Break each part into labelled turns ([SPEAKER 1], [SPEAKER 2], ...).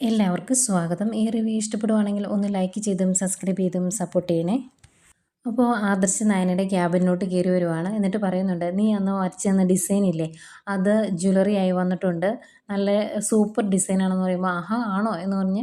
[SPEAKER 1] എല്ലാവർക്കും സ്വാഗതം. ഈ റിവ്യൂ ഇഷ്ടപ്പെടുവാണെങ്കിൽ ഒന്ന് ലൈക്ക് ചെയ്തും സബ്സ്ക്രൈബ് ചെയ്തും സപ്പോർട്ട് ചെയ്യണേ. അപ്പോൾ ആദർശ് നായനയുടെ ക്യാബിനോട്ട് കയറി വരുവാണ്. എന്നിട്ട് പറയുന്നുണ്ട് നീ അന്ന് വരച്ചു തന്ന ഡിസൈൻ ഇല്ലേ? അത് ജ്വല്ലറി ആയി വന്നിട്ടുണ്ട്. നല്ല സൂപ്പർ ഡിസൈനാണെന്ന് പറയുമ്പോൾ ആഹാ ആണോ? എന്ന് പറഞ്ഞ്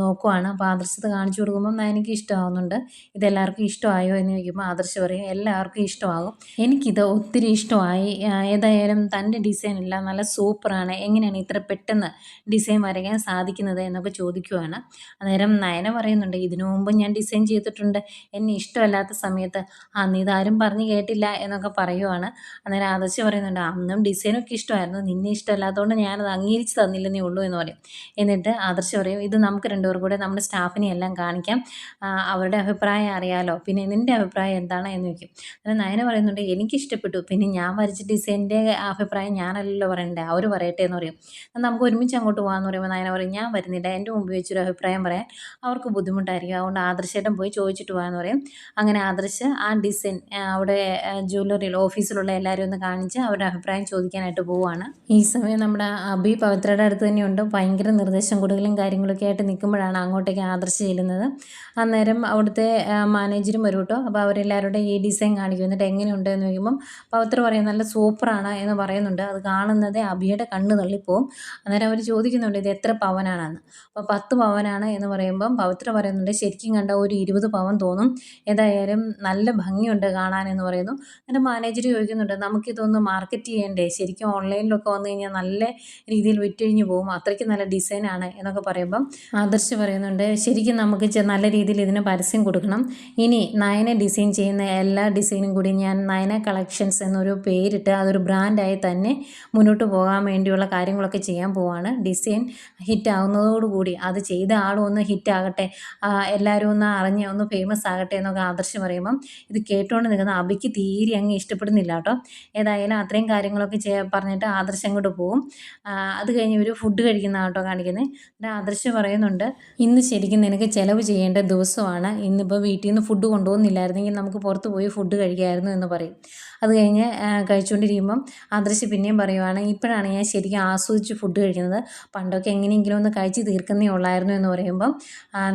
[SPEAKER 1] നോക്കുവാണ്. അപ്പോൾ ആദർശത്ത് കാണിച്ചു കൊടുക്കുമ്പോൾ കൊടുക്കുമ്പം എനിക്ക് ഇഷ്ടമാവുന്നുണ്ട്. ഇതെല്ലാവർക്കും ഇഷ്ടമായോ? എന്ന് ചോദിക്കുമ്പോൾ ആദർശ പറയും എല്ലാവർക്കും ഇഷ്ടമാകും. എനിക്കിത് ഒത്തിരി ഇഷ്ടമായി. ഏതായാലും തന്റെ ഡിസൈൻ ഇല്ല നല്ല സൂപ്പറാണ്. എങ്ങനെയാണ് ഇത്ര പെട്ടെന്ന് ഡിസൈൻ വരയ്ക്കാൻ സാധിക്കുന്നത്? എന്നൊക്കെ ചോദിക്കുവാണ്. അന്നേരം നയന പറയുന്നുണ്ട് ഇതിനു മുമ്പ് ഞാൻ ഡിസൈൻ ചെയ്തിട്ടുണ്ട്. എന്നെ ഇഷ്ടമല്ലാത്ത സമയത്ത് അന്ന് ഇതാരും പറഞ്ഞു കേട്ടില്ല എന്നൊക്കെ പറയുവാണ്. അന്നേരം ആദർശ പറയുന്നുണ്ട് അന്നും ഡിസൈനൊക്കെ ഇഷ്ടമായിരുന്നു. നിന്നെ ഇഷ്ടമല്ലാത്തതുകൊണ്ട് ഞാനത് അംഗീകരിച്ച് തന്നില്ലെന്നേ ഉള്ളൂ എന്ന് പറയും. എന്നിട്ട് ആദർശ് പറയും ഇത് നമുക്ക് രണ്ടുപേർ കൂടെ നമ്മുടെ സ്റ്റാഫിനെ എല്ലാം കാണിക്കാം. അവരുടെ അഭിപ്രായം അറിയാലോ. പിന്നെ നിന്റെ അഭിപ്രായം എന്താണ്? എന്ന് ചോദിക്കും. അങ്ങനെ നയന പറയുന്നുണ്ട് എനിക്ക് ഇഷ്ടപ്പെട്ടു പിന്നെ ഞാൻ വരച്ച ഡിസൈനിന്റെ അഭിപ്രായം ഞാനല്ലല്ലോ പറയണ്ടേ. അവർ പറയട്ടെ എന്ന് പറയും. നമുക്ക് ഒരുമിച്ച് അങ്ങോട്ട് പോകാമെന്ന് പറയുമ്പോൾ നയന പറയും ഞാൻ വരുന്നില്ല. എന്റെ മുമ്പ് വെച്ചൊരു അഭിപ്രായം പറയാൻ അവർക്ക് ബുദ്ധിമുട്ടായിരിക്കും. അതുകൊണ്ട് ആദർശേട്ടൻ പോയി ചോദിച്ചിട്ട് പോകാമെന്ന് പറയും. അങ്ങനെ ആദർശ് ആ ഡിസൈൻ അവിടെ ജ്വല്ലറിയിൽ ഓഫീസിലുള്ള എല്ലാവരും ഒന്ന് കാണിച്ച് അവരുടെ അഭിപ്രായം ചോദിക്കാനായിട്ട് പോവുകയാണ്. ഈ സമയം നമ്മുടെ അബി പവിത്രയുടെ അടുത്ത് തന്നെയുണ്ട്. ഭയങ്കര നിർദ്ദേശം കൂടുതലും കാര്യങ്ങളൊക്കെ ആയിട്ട് നിൽക്കുമ്പോഴാണ് അങ്ങോട്ടേക്ക് ആദർശ് ചെല്ലുന്നത്. അന്നേരം അവിടുത്തെ മാനേജരും വരും കേട്ടോ. അപ്പോൾ അവരെല്ലാവരുടെ ഈ ഡിസൈൻ കാണിക്കും. എന്നിട്ട് എങ്ങനെയുണ്ട് എന്ന് ചോദിക്കുമ്പം പവിത്ര പറയും നല്ല സൂപ്പറാണ് എന്ന് പറയുന്നുണ്ട്. അത് കാണുന്നതേ അബിയുടെ കണ്ണ് തള്ളിപ്പോവും. അന്നേരം അവർ ചോദിക്കുന്നുണ്ട് ഇത് എത്ര പവനാണെന്ന്? അപ്പോൾ പത്ത് പവനാണ് എന്ന് പറയുമ്പം പവിത്ര പറയുന്നുണ്ട് ശരിക്കും കണ്ട ഒരു ഇരുപത് പവൻ തോന്നും. ഏതായാലും നല്ല ഭംഗിയുണ്ട് കാണാൻ എന്ന് പറയുന്നു. എന്നിട്ട് മാനേജർ ചോദിക്കുന്നുണ്ട് നമുക്കിതൊന്ന് മാർക്കറ്റ് ചെയ്യണ്ടേ? ശരിക്കും ഓൺലൈനിലൊക്കെ വന്നു കഴിഞ്ഞാൽ നല്ല രീതിയിൽ വിറ്റഴിഞ്ഞു പോകും. അത്രയ്ക്ക് നല്ല ഡിസൈനാണ് എന്നൊക്കെ പറയുമ്പം ആദർശ് പറയുന്നുണ്ട് ശരിക്കും നമുക്ക് നല്ല രീതിയിൽ ഇതിന് പരസ്യം കൊടുക്കണം. ഇനി നയനെ ഡിസൈൻ ചെയ്യുന്ന എല്ലാ ഡിസൈനും കൂടി ഞാൻ നയന കളക്ഷൻസ് എന്നൊരു പേരിട്ട് അതൊരു ബ്രാൻഡായി തന്നെ മുന്നോട്ട് പോകാൻ വേണ്ടിയുള്ള കാര്യങ്ങളൊക്കെ ചെയ്യാൻ പോവാണ്. ഡിസൈൻ ഹിറ്റ് ആവുന്നതോടുകൂടി അത് ചെയ്ത ആളും ഒന്ന് ഹിറ്റ് ആകട്ടെ എല്ലാവരും ഒന്ന് അറിഞ്ഞ് ഒന്ന് ഫേമസ് ആകട്ടെ എന്നൊക്കെ ആദർശ് പറയുമ്പം ഇത് കേട്ടുകൊണ്ട് നിൽക്കുന്ന അബിക്ക് തീരെ അങ്ങ് ഇഷ്ടപ്പെടുന്നില്ല കേട്ടോ. ഏതായാലും അത്രയും കാര്യങ്ങളൊക്കെ പറഞ്ഞിട്ട് ആദർശം അങ്ങോട്ട് പോകും അത് കഴിഞ്ഞ് ഇവർ ഫുഡ് കഴിക്കുന്ന ആട്ടോ കാണിക്കുന്നത് ആദർശ് പറയുന്നുണ്ട് ഇന്ന് ശരിക്കും നിനക്ക് ചിലവ് ചെയ്യേണ്ട ദിവസമാണ്. ഇന്നിപ്പോൾ വീട്ടിൽ നിന്ന് ഫുഡ് കൊണ്ടുപോകുന്നില്ലായിരുന്നെങ്കിൽ നമുക്ക് പുറത്ത് പോയി ഫുഡ് കഴിക്കായിരുന്നു എന്ന് പറയും. അത് കഴിഞ്ഞ് കഴിച്ചുകൊണ്ടിരിക്കുമ്പം ആദർശ് പിന്നെയും പറയുവാണ് ഇപ്പോഴാണ് ഞാൻ ശരിക്കും ആസ്വദിച്ച് ഫുഡ് കഴിക്കുന്നത്. പണ്ടൊക്കെ എങ്ങനെയെങ്കിലും ഒന്ന് കഴിച്ച് തീർക്കുന്നേ ഉള്ളായിരുന്നു എന്ന് പറയുമ്പം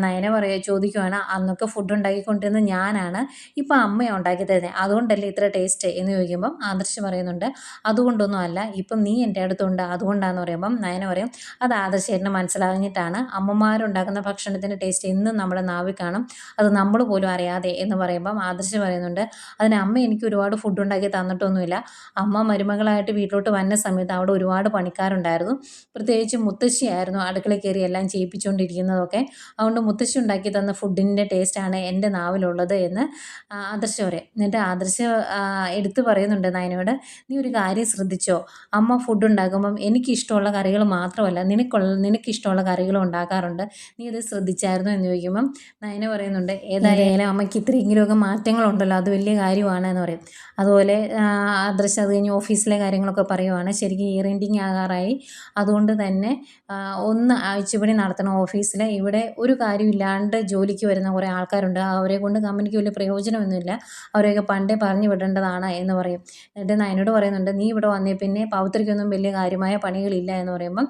[SPEAKER 1] നയന പറയുക ചോദിക്കുവാണ് അന്നൊക്കെ ഫുഡ് ഉണ്ടാക്കിക്കൊണ്ടിരുന്നത് ഞാനാണ്. ഇപ്പോൾ അമ്മയാണ് ഉണ്ടാക്കി തരുന്നത് അതുകൊണ്ടല്ലേ ഇത്ര ടേസ്റ്റ് എന്ന് ചോദിക്കുമ്പം ആദർശ് പറയുന്നുണ്ട് അതുകൊണ്ടൊന്നും അല്ല. ഇപ്പം നീ എന്റെ അടുത്തുണ്ട്. അതുകൊണ്ടാണെന്ന് പറയുമ്പം നയന പറയും അത് ആദർശേട്ടന് മനസ്സിലാകഞ്ഞിട്ടാണ്. അമ്മമാരുണ്ടാക്കുന്ന ഭക്ഷണത്തിന്റെ ടേസ്റ്റ് എന്നും നമ്മുടെ നാവിൽ കാണും. അത് നമ്മൾ പോലും അറിയാതെ എന്ന് പറയുമ്പം ആദർശ് പറയുന്നുണ്ട് അതിന് അമ്മ എനിക്ക് ഒരുപാട് ഫുഡ് ഉണ്ടാക്കി തന്നിട്ടൊന്നുമില്ല. അമ്മ മരുമകളായിട്ട് വീട്ടിലോട്ട് വന്ന സമയത്ത് അവിടെ ഒരുപാട് പണിക്കാരുണ്ടായിരുന്നു. പ്രത്യേകിച്ച് മുത്തശ്ശിയായിരുന്നു അടുക്കള കയറി എല്ലാം ചെയ്യിപ്പിച്ചുകൊണ്ടിരിക്കുന്നതൊക്കെ അതുകൊണ്ട് മുത്തശ്ശി ഉണ്ടാക്കി തന്ന ഫുഡിന്റെ ടേസ്റ്റാണ് എന്റെ നാവിലുള്ളത് എന്ന് ആദർശ് പറയും. എന്നിട്ട് ആദർശ് എടുത്തു പറയുന്നുണ്ട് നയനോട് നീ ഒരു കാര്യം ശ്രദ്ധിച്ചോ? അമ്മ ഫുഡ് ഉണ്ടാക്കുമ്പം എനിക്കിഷ്ടമുള്ള കറികൾ മാത്രമല്ല നിനക്കുള്ള നിനക്കിഷ്ടമുള്ള കറികൾ ഉണ്ടാക്കാറുണ്ട്. നീ ഇത് ശ്രദ്ധിച്ചായിരുന്നു എന്ന് ചോദിക്കുമ്പം നയന പറയുന്നുണ്ട് ഏതായാലും അമ്മയ്ക്ക് ഇത്രയെങ്കിലുമൊക്കെ മാറ്റങ്ങളുണ്ടല്ലോ അത് വലിയ കാര്യമാണ് എന്ന് പറയും. അതുപോലെ അദൃശ്യം അത് കഴിഞ്ഞ് ഓഫീസിലെ കാര്യങ്ങളൊക്കെ പറയുവാണ്. ശരിക്കും ഇയർ എൻഡിങ് ആകാറായി. അതുകൊണ്ട് തന്നെ ഒന്ന് ആഴ്ചപ്പണി നടത്തണം ഓഫീസിൽ ഇവിടെ ഒരു കാര്യമില്ലാണ്ട് ജോലിക്ക് വരുന്ന കുറേ ആൾക്കാരുണ്ട്. അവരെ കൊണ്ട് കമ്പനിക്ക് വലിയ പ്രയോജനമൊന്നുമില്ല. അവരെയൊക്കെ പണ്ടേ പറഞ്ഞു വിടേണ്ടതാണ് എന്ന് പറയും. എന്നിട്ട് നയനോട് പറയുന്നുണ്ട് നീ ഇവിടെ വന്നേ പിന്നെ പൗത്രിക്കൊന്നും വലിയ കാര്യമായ പണികളില്ല എന്ന് പറയുമ്പം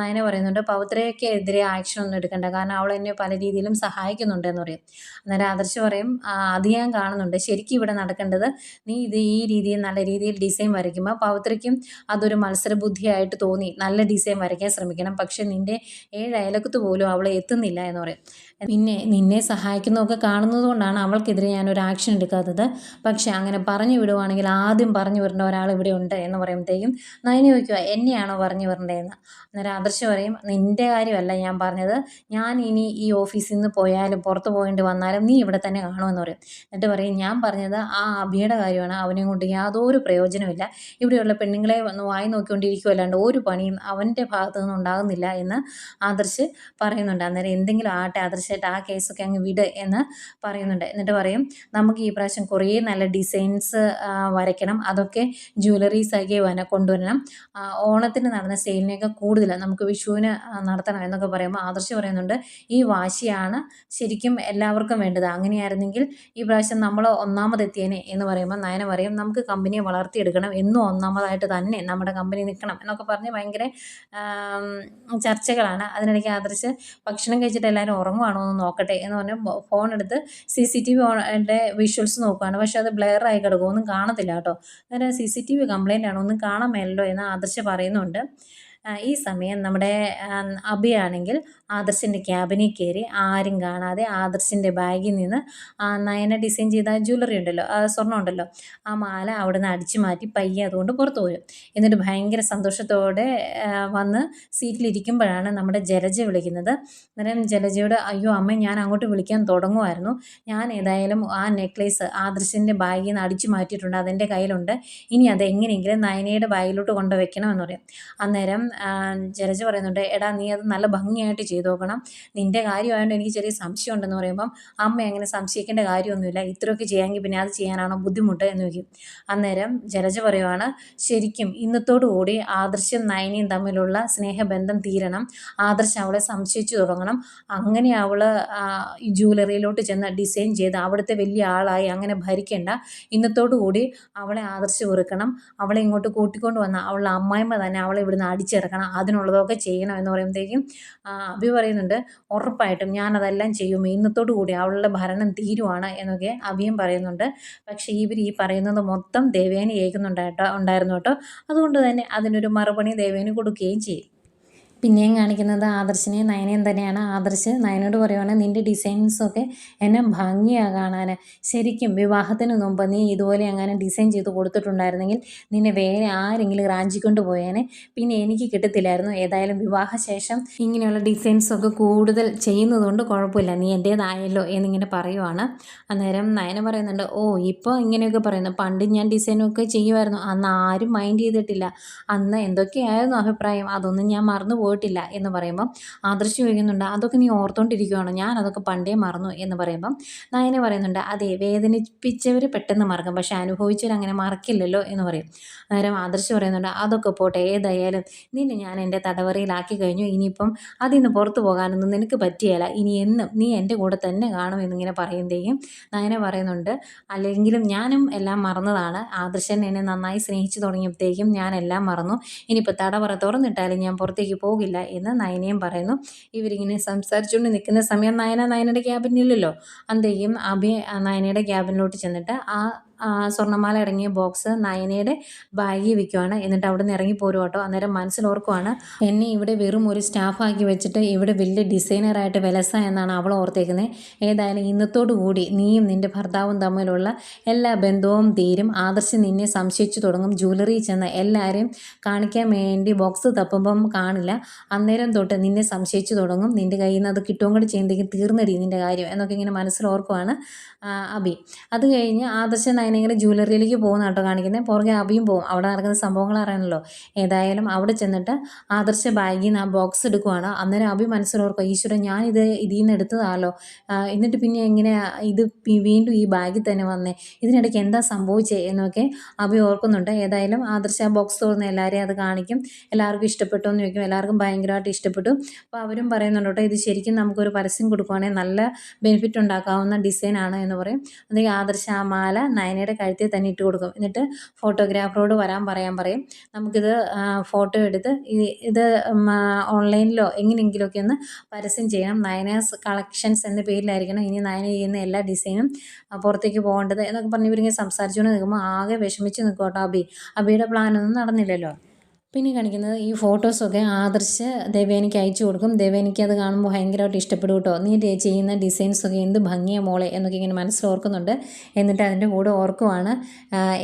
[SPEAKER 1] നയന പറയുന്നുണ്ട് പൗത്രയ്ക്കെതിരെ ആക്ഷൻ ഒന്നും എടുക്കണ്ട. കാരണം അവൾ എന്നെ പല രീതിയിലും സഹായിക്കുന്നുണ്ട് എന്ന് പറയും. അന്നേരം ആദർശ് പറയും അത് ഞാൻ കാണുന്നുണ്ട്. ശരിക്കും ഇവിടെ നടക്കേണ്ടത് നീ ഇത് ഈ രീതിയിൽ നല്ല രീതിയിൽ ഡിസൈൻ വരയ്ക്കുമ്പോൾ പൗത്രയ്ക്കും അതൊരു മത്സര ബുദ്ധിയായിട്ട് തോന്നി. നല്ല ഡിസൈൻ വരയ്ക്കാൻ ശ്രമിക്കണം. പക്ഷെ നിന്റെ ഏഴ് അയലക്കത്ത് പോലും അവൾ എത്തുന്നില്ല എന്ന് പറയും. പിന്നെ നിന്നെ സഹായിക്കുന്നതൊക്കെ കാണുന്നത് കൊണ്ടാണ് അവൾക്കെതിരെ ഒരു ആക്ഷൻ എടുക്കാത്തത്. പക്ഷേ അങ്ങനെ പറഞ്ഞു വിടുവാണെങ്കിൽ ആദ്യം പറഞ്ഞു വരേണ്ട ഒരാൾ ഇവിടെ ഉണ്ട് എന്ന് പറയുമ്പോഴത്തേക്കും നയനി ചോദിക്കുക എന്നെയാണോ പറഞ്ഞു വരേണ്ടതെന്ന്? അന്നേരം ആദർശം പറയും നിന്റെ കാര്യമല്ല ഞാൻ പറഞ്ഞത്. ഞാൻ ഇനി ഈ ഓഫീസിൽ നിന്ന് പോയാലും പുറത്ത് പോയിട്ട് വന്നാലും നീ ഇവിടെ തന്നെ കാണുമെന്ന് പറയും. എന്നിട്ട് പറയും ഞാൻ പറഞ്ഞത് ആ അഭിയുടെ കാര്യമാണ്. അവനെ കൊണ്ട് യാതൊരു പ്രയോജനമില്ല ഇവിടെയുള്ള പെണ്ണുങ്ങളെ വന്ന് വായി നോക്കിക്കൊണ്ടിരിക്കുമല്ലാണ്ട് ഒരു പണിയും അവന്റെ ഭാഗത്തു നിന്നും ഉണ്ടാകുന്നില്ല എന്ന് ആദർശ് പറയുന്നുണ്ട്. അന്നേരം എന്തെങ്കിലും ആട്ടെ ആദർശമായിട്ട് ആ കേസൊക്കെ അങ്ങ് വിട് എന്ന് പറയുന്നുണ്ട്. എന്നിട്ട് പറയും നമുക്ക് ഈ പ്രാവശ്യം കുറേ നല്ല ഡിസൈൻസ് വരയ്ക്കണം. അതൊക്കെ ജ്വല്ലറീസ് ആക്കി വന കൊണ്ടുവരണം. ഓണത്തിന് നടന്ന സെയിലിനെയൊക്കെ കൂടുതൽ നമുക്ക് വിഷുവിന് നടത്തണം എന്നൊക്കെ പറയുമ്പോൾ ആദർശ് പറയുന്നുണ്ട് ഈ വാശിയാണ് ശരിക്കും എല്ലാവർക്കും വേണ്ടത്. അങ്ങനെയായിരുന്നെങ്കിൽ ഈ പ്രാവശ്യം നമ്മൾ ഒന്നാമതെത്തിയേനെ എന്ന് പറയുമ്പോൾ നയന പറയും നമുക്ക് കമ്പനിയെ വളർത്തിയെടുക്കണം. എന്നും ഒന്നാമതായിട്ട് തന്നെ നമ്മുടെ കമ്പനി നിൽക്കണം എന്നൊക്കെ പറഞ്ഞ് ഭയങ്കര ചർച്ചകളാണ്. അതിനിടയ്ക്ക് ആദർശ് ഭക്ഷണം കഴിച്ചിട്ട് എല്ലാവരും ഉറങ്ങുവാണോ. എന്ന് നോക്കട്ടെ എന്ന് പറഞ്ഞ് ഫോൺ എടുത്ത് സി സി ടി വി ഓണിന്റെ വിഷ്വൽസ് നോക്കുകയാണ് പക്ഷെ അത് ബ്ലെയർ ആയി കിടക്കും ഒന്നും കാണത്തില്ല കേട്ടോ. അന്നേരം C C T V complaint ആണ് ഒന്നും കാണാൻ മേലല്ലോ എന്ന് ആദർശ് പറയുന്നുണ്ട്. ഈ സമയം നമ്മുടെ അഭിയാണെങ്കിൽ ആദർശിന്റെ ക്യാബിനിൽ കയറി ആരും കാണാതെ ആദർശിന്റെ ബാഗിൽ നിന്ന് നയന ഡിസൈൻ ചെയ്ത ജ്വല്ലറി ഉണ്ടല്ലോ സ്വർണം ഉണ്ടല്ലോ ആ മാല അവിടെ നിന്ന് അടിച്ചു മാറ്റി പയ്യെ അതുകൊണ്ട് പുറത്തു പോരും. എന്നിട്ട് ഭയങ്കര സന്തോഷത്തോടെ വന്ന് സീറ്റിലിരിക്കുമ്പോഴാണ് നമ്മുടെ ജലജ വിളിക്കുന്നത്. അന്നേരം ജലജയോട് അയ്യോ അമ്മ ഞാൻ അങ്ങോട്ട് വിളിക്കാൻ തുടങ്ങുമായിരുന്നു ഞാൻ ഏതായാലും ആ നെക്ലേസ് ആദർശിന്റെ ബാഗിൽ നിന്ന് അടിച്ചു മാറ്റിയിട്ടുണ്ട് അതെന്റെ കയ്യിലുണ്ട്. ഇനി അത് എങ്ങനെയെങ്കിലും നയനയുടെ ബാഗിലോട്ട് കൊണ്ടുവയ്ക്കണമെന്ന് പറയും. അന്നേരം ജലജ പറയുന്നുണ്ട് എടാ നീ അത് നല്ല ഭംഗിയായിട്ട് ചെയ്തു നോക്കണം. നിന്റെ കാര്യമായതുകൊണ്ട് എനിക്ക് ചെറിയ സംശയം ഉണ്ടെന്ന് പറയുമ്പം അമ്മ അങ്ങനെ സംശയിക്കേണ്ട കാര്യമൊന്നുമില്ല. ഇത്രയൊക്കെ ചെയ്യാമെങ്കിൽ പിന്നെ അത് ചെയ്യാനാണോ ബുദ്ധിമുട്ട്? എന്ന് ചോദിക്കും. അന്നേരം ജലജ പറയുവാണ് ശരിക്കും ഇന്നത്തോടു കൂടി ആദർശം നയനയും തമ്മിലുള്ള സ്നേഹബന്ധം തീരണം. ആദർശ് അവളെ സംശയിച്ചു തുടങ്ങണം. അങ്ങനെ അവൾ ജ്വല്ലറിയിലോട്ട് ചെന്ന് ഡിസൈൻ ചെയ്ത് അവിടുത്തെ വലിയ ആളായി അങ്ങനെ ഭരിക്കേണ്ട. ഇന്നത്തോടു കൂടി അവളെ ആദർശ് വെറുക്കണം. അവളെ ഇങ്ങോട്ട് കൂട്ടിക്കൊണ്ട് വന്ന അവളുടെ അമ്മായിമ്മ തന്നെ അവളെ ഇവിടുന്ന് അടിച്ചിറക്കണം അതിനുള്ളതൊക്കെ ചെയ്യണം എന്ന് പറയുമ്പോഴത്തേക്കും അഭി പറയുന്നുണ്ട് ഉറപ്പായിട്ടും ഞാനതെല്ലാം ചെയ്യും ഇന്നത്തോടു കൂടി അവളുടെ ഭരണം തീരുവാണ് എന്നൊക്കെ അഭിയും പറയുന്നുണ്ട്. പക്ഷേ ഇവർ ഈ പറയുന്നത് മൊത്തം ദേവേനെ ഏൽക്കുന്നുണ്ടായിട്ടോ ഉണ്ടായിരുന്നു കേട്ടോ. അതുകൊണ്ട് തന്നെ അതിനൊരു മറുപടി ദേവേനി കൊടുക്കുകയും ചെയ്യും. പിന്നെയും കാണിക്കുന്നത് ആദർശിനെയും നയനയും തന്നെയാണ്. ആദർശ് നയനോട് പറയുവാണ് നിന്റെ ഡിസൈൻസൊക്കെ എന്നെ ഭംഗിയാണ് കാണാൻ ശരിക്കും വിവാഹത്തിന് മുമ്പ് നീ ഇതുപോലെ അങ്ങനെ ഡിസൈൻ ചെയ്ത് കൊടുത്തിട്ടുണ്ടായിരുന്നെങ്കിൽ നിന്നെ വേറെ ആരെങ്കിലും റാഞ്ചിക്കൊണ്ട് പോയേനെ. പിന്നെ എനിക്ക് കിട്ടത്തില്ലായിരുന്നു. ഏതായാലും വിവാഹശേഷം ഇങ്ങനെയുള്ള ഡിസൈൻസൊക്കെ കൂടുതൽ ചെയ്യുന്നതുകൊണ്ട് കുഴപ്പമില്ല. നീ എന്റേതായല്ലോ എന്നിങ്ങനെ പറയുവാണ്. അന്നേരം നയന പറയുന്നുണ്ട് ഓ ഇപ്പോൾ ഇങ്ങനെയൊക്കെ പറയുന്നു. പണ്ട് ഞാൻ ഡിസൈനൊക്കെ ചെയ്യുമായിരുന്നു അന്ന് ആരും മൈൻഡ് ചെയ്തിട്ടില്ല. അന്ന് എന്തൊക്കെയായിരുന്നു അഭിപ്രായം? അതൊന്നും ഞാൻ മറന്നു പോയിട്ടില്ല എന്ന് പറയുമ്പം ആദർശ് ചോദിക്കുന്നുണ്ട് അതൊക്കെ നീ ഓർത്തോണ്ടിരിക്കുകയാണോ ഞാൻ അതൊക്കെ പണ്ടേ മറന്നു എന്ന് പറയുമ്പം നയന പറയുന്നുണ്ട് അതെ വേദനിപ്പിച്ചവർ പെട്ടെന്ന് മറക്കും പക്ഷെ അനുഭവിച്ചവർ അങ്ങനെ മറക്കില്ലല്ലോ എന്ന് പറയും. നേരം ആദർശ് പറയുന്നുണ്ട് അതൊക്കെ പോട്ടെ ഏതായാലും നിന്നെ ഞാൻ എന്റെ തടവറയിലാക്കി കഴിഞ്ഞു ഇനിയിപ്പം അതിൽ നിന്ന് പുറത്തു പോകാനൊന്നും നിനക്ക് പറ്റിയല്ല ഇനി എന്നും നീ എന്റെ കൂടെ തന്നെ കാണും എന്നിങ്ങനെ പറയുമ്പോഴേക്കും നയന പറയുന്നുണ്ട് അല്ലെങ്കിലും ഞാനും എല്ലാം മറന്നതാണ് ആദർശൻ എന്നെ നന്നായി സ്നേഹിച്ചു തുടങ്ങിയപ്പോഴത്തേക്കും ഞാൻ എല്ലാം മറന്നു ഇനിയിപ്പോൾ തടവറ തുറന്നിട്ടാലും ഞാൻ പുറത്തേക്ക് പോകില്ല എന്ന് നയനയും പറയുന്നു. ഇവരിങ്ങനെ സംസാരിച്ചുകൊണ്ട് നിൽക്കുന്ന സമയം നയന നയനയുടെ ക്യാബിനില്ലല്ലോ അന്തേയും അഭി നയനയുടെ ക്യാബിനിലോട്ട് ചെന്നിട്ട് ആ സ്വർണമാല അടങ്ങിയ ബോക്സ് നയനയുടെ ബാഗിൽ വെക്കുവാണ്. എന്നിട്ട് അവിടെ നിന്ന് ഇറങ്ങി പോരും കേട്ടോ അന്നേരം മനസ്സിലോർക്കുവാണ് എന്നെ ഇവിടെ വെറും ഒരു സ്റ്റാഫാക്കി വെച്ചിട്ട് ഇവിടെ വലിയ ഡിസൈനറായിട്ട് വിലസ എന്നാണ് അവൾ ഓർത്തേക്കുന്നത് ഏതായാലും ഇന്നത്തോടു കൂടി നീയും നിന്റെ ഭർത്താവും തമ്മിലുള്ള എല്ലാ ബന്ധവും തീരും. ആദർശ് നിന്നെ സംശയിച്ചു തുടങ്ങും. ജ്വല്ലറി ചെന്ന് എല്ലാവരെയും കാണിക്കാൻ വേണ്ടി ബോക്സ് തപ്പുമ്പം കാണില്ല. അന്നേരം തൊട്ട് നിന്നെ സംശയിച്ചു തുടങ്ങും. നിന്റെ കയ്യിൽ നിന്ന് അത് കിട്ടുകയും കൂടി ചെയ്യുന്നതെങ്കിൽ തീർന്നടി നിന്റെ കാര്യം. എന്നൊക്കെ ഇങ്ങനെ മനസ്സിൽ ഓർക്കുവാണ് അബി. അത് കഴിഞ്ഞ് ആദർശ നയനങ്ങനെ ജ്വല്ലറിയിലേക്ക് പോകുന്ന കേട്ടോ കാണിക്കുന്നത് പുറകെ അബിയും പോകും അവിടെ നടക്കുന്ന സംഭവങ്ങൾ അറിയണമല്ലോ ഏതായാലും അവിടെ ചെന്നിട്ട് ആദർശ ബാഗിൽ നിന്ന് ആ ബോക്സ് എടുക്കുവാണ്. അന്നേരം അബി മനസ്സിലോർക്കും ഈശ്വരൻ ഞാനിത് ഇത് ഇതിൽ നിന്ന് എടുത്തതാണല്ലോ എന്നിട്ട് പിന്നെ എങ്ങനെ ഇത് വീണ്ടും ഈ ബാഗിൽ തന്നെ വന്നേ? ഇതിനിടയ്ക്ക് എന്താ സംഭവിച്ചേ? എന്നൊക്കെ അബി ഓർക്കുന്നുണ്ട്. ഏതായാലും ആദർശ ബോക്സ് തുറന്ന് എല്ലാവരെയും അത് കാണിക്കും. എല്ലാവർക്കും ഇഷ്ടപ്പെട്ടു എന്ന് ചോദിക്കും. എല്ലാവർക്കും ഭയങ്കരമായിട്ട് ഇഷ്ടപ്പെട്ടു. അപ്പോൾ അവരും പറയുന്നുണ്ട് കേട്ടോ ഇത് ശരിക്കും നമുക്കൊരു പരസ്യം കൊടുക്കുവാണെങ്കിൽ നല്ല ബെനിഫിറ്റ് ഉണ്ടാക്കാവുന്ന ഡിസൈനാണ് എന്ന് പറയും. അതേ ആദർശ മാല മാല നയനയുടെ കഴുത്തിൽ തന്നെ ഇട്ട് കൊടുക്കും. എന്നിട്ട് ഫോട്ടോഗ്രാഫറോട് വരാൻ പറയാൻ പറയും. നമുക്കിത് ഫോട്ടോ എടുത്ത് ഇത് ഓൺലൈനിലോ എങ്ങനെയെങ്കിലുമൊക്കെ ഒന്ന് പരസ്യം ചെയ്യണം. നയനാസ് കളക്ഷൻസ് എന്ന പേരിലായിരിക്കണം ഇനി നയന ചെയ്യുന്ന എല്ലാ ഡിസൈനും പുറത്തേക്ക് പോകേണ്ടത് എന്നൊക്കെ പറഞ്ഞ് ഇവരിങ്ങനെ സംസാരിച്ചുകൊണ്ട് നിൽക്കുമ്പോൾ ആകെ വിഷമിച്ച് നിൽക്കും കേട്ടോ അബി അബിയുടെ പ്ലാനൊന്നും നടന്നില്ലല്ലോ. പിന്നെ കാണിക്കുന്നത് ഈ ഫോട്ടോസൊക്കെ ആദർശ് ദേവേനിക്ക് അയച്ചു കൊടുക്കും. ദേവേനിക്ക് അത് കാണുമ്പോൾ ഭയങ്കരമായിട്ട് ഇഷ്ടപ്പെടും കേട്ടോ. നീ ചെയ്യുന്ന ഡിസൈൻസൊക്കെ എന്ത് ഭംഗിയ മോളെ എന്നൊക്കെ ഇങ്ങനെ മനസ്സിൽ ഓർക്കുന്നുണ്ട് എന്നിട്ട് അതിന്റെ കൂടെ ഓർക്കുവാണ്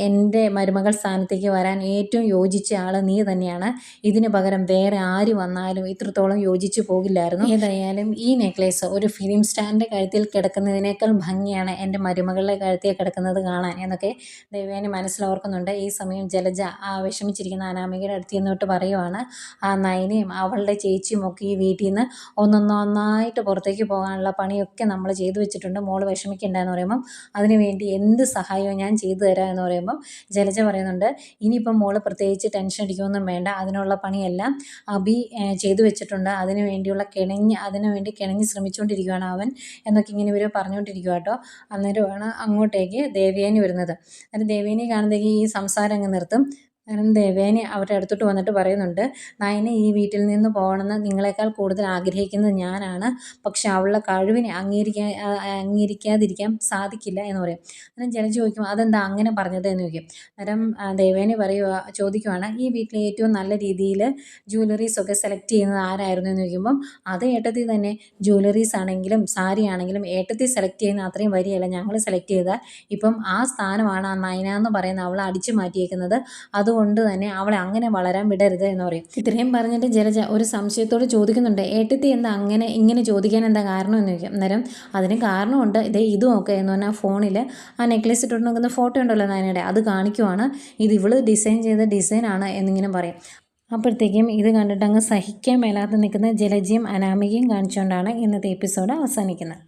[SPEAKER 1] എന്റെ മരുമകൾ സ്ഥാനത്തേക്ക് വരാൻ ഏറ്റവും യോജിച്ച ആൾ നീ തന്നെയാണ്. ഇതിന് പകരം വേറെ ആര് വന്നാലും ഇത്രത്തോളം യോജിച്ച് പോകില്ലായിരുന്നു. ഏതായാലും ഈ നെക്ലേസ് ഒരു ഫിലിം സ്റ്റാറിന്റെ കഴുത്തിൽ കിടക്കുന്നതിനേക്കാൾ ഭംഗിയാണ് എന്റെ മരുമകളുടെ കഴുത്തിൽ കിടക്കുന്നത് കാണാൻ എന്നൊക്കെ ദേവേനി മനസ്സിലോർക്കുന്നുണ്ട്. ഈ സമയം ജലജ ആ വിഷമിച്ചിരിക്കുന്ന അനാമികയുടെ അടുത്ത് എന്നിട്ട് പറയുവാണ് ആ നയനയും അവളുടെ ചേച്ചിയും ഒക്കെ ഈ വീട്ടിൽ നിന്ന് ഒന്നൊന്നായിട്ട് പുറത്തേക്ക് പോകാനുള്ള പണിയൊക്കെ നമ്മൾ ചെയ്തു വെച്ചിട്ടുണ്ട്. മോൾ വിഷമിക്കണ്ട എന്ന് പറയുമ്പം അതിന് വേണ്ടി എന്ത് സഹായവും ഞാൻ ചെയ്തു തരാം എന്ന് പറയുമ്പം ജലജ പറയുന്നുണ്ട് ഇനിയിപ്പം മോൾ പ്രത്യേകിച്ച് ടെൻഷൻ അടിക്കുമൊന്നും വേണ്ട. അതിനുള്ള പണിയെല്ലാം അബി ചെയ്തു വെച്ചിട്ടുണ്ട്. അതിനു വേണ്ടിയുള്ള കിണഞ്ഞ് അതിനു വേണ്ടി കിണഞ്ഞ് ശ്രമിച്ചുകൊണ്ടിരിക്കുകയാണ് അവൻ എന്നൊക്കെ ഇങ്ങനെ ഇവർ പറഞ്ഞുകൊണ്ടിരിക്കുക കേട്ടോ. അന്നേരമാണ് അങ്ങോട്ടേക്ക് ദേവയാനി വരുന്നത്. അന്നേരം ദേവേനെ കാണുന്നതെങ്കിൽ ഈ സംസാരം അങ്ങ് നിർത്തും. കാരണം ദേവേനെ അവരുടെ അടുത്തോട്ട് വന്നിട്ട് പറയുന്നുണ്ട് നയനെ ഈ വീട്ടിൽ നിന്ന് പോകണമെന്ന് നിങ്ങളെക്കാൾ കൂടുതൽ ആഗ്രഹിക്കുന്നത് ഞാനാണ്. പക്ഷെ അവളുടെ കഴിവിനെ അംഗീകരിക്കാൻ അംഗീകരിക്കാതിരിക്കാൻ സാധിക്കില്ല എന്ന് പറയും. അന്നേരം ജലജ ചോദിക്കും അതെന്താ അങ്ങനെ പറഞ്ഞത്? എന്ന് ചോദിക്കും. അന്നേരം ദേവേനെ പറയുക ചോദിക്കുവാണ് ഈ വീട്ടിലെ ഏറ്റവും നല്ല രീതിയിൽ ജ്വല്ലറീസൊക്കെ സെലക്ട് ചെയ്യുന്നത് ആരായിരുന്നു? എന്ന് ചോദിക്കുമ്പം അത് ഏട്ടത്തി തന്നെ. ജ്വല്ലറീസ് ആണെങ്കിലും സാരി ആണെങ്കിലും ഏട്ടത്തി സെലക്ട് ചെയ്യുന്ന അത്രയും വരികയല്ല. ഞങ്ങൾ സെലക്ട് ചെയ്താൽ ഇപ്പം ആ സ്ഥാനമാണ് ആ നയന എന്ന് പറയുന്ന അവളെ അടിച്ചു മാറ്റിയേക്കുന്നത്. അതുകൊണ്ട് തന്നെ അവളെ അങ്ങനെ വളരാൻ വിടരുത് എന്ന് പറയും. ഇത്രയും പറഞ്ഞിട്ട് ജലജ ഒരു സംശയത്തോട് ചോദിക്കുന്നുണ്ട് ഏട്ടത്തി എന്താ അങ്ങനെ ഇങ്ങനെ ചോദിക്കാൻ എന്താ കാരണം? എന്ന് ചോദിക്കും. അന്നേരം അതിന് കാരണമുണ്ട്. ഇതേ ഇതും ഒക്കെ എന്ന് പറഞ്ഞാൽ ഫോണിൽ ആ നെക്ലേസ് ഇട്ടുകൊണ്ട് നോക്കുന്ന ഫോട്ടോ ഉണ്ടല്ലോ നയനയുടെ അത് കാണിക്കുവാണ്. ഇത് ഇവൾ ഡിസൈൻ ചെയ്ത ഡിസൈനാണ് എന്നിങ്ങനെ പറയും. അപ്പോഴത്തേക്കും ഇത് കണ്ടിട്ട് അങ്ങ് സഹിക്കാൻ മേലാതെ നിൽക്കുന്ന ജലജയും അനാമികയും കാണിച്ചുകൊണ്ടാണ് ഇന്നത്തെ എപ്പിസോഡ് അവസാനിക്കുന്നത്.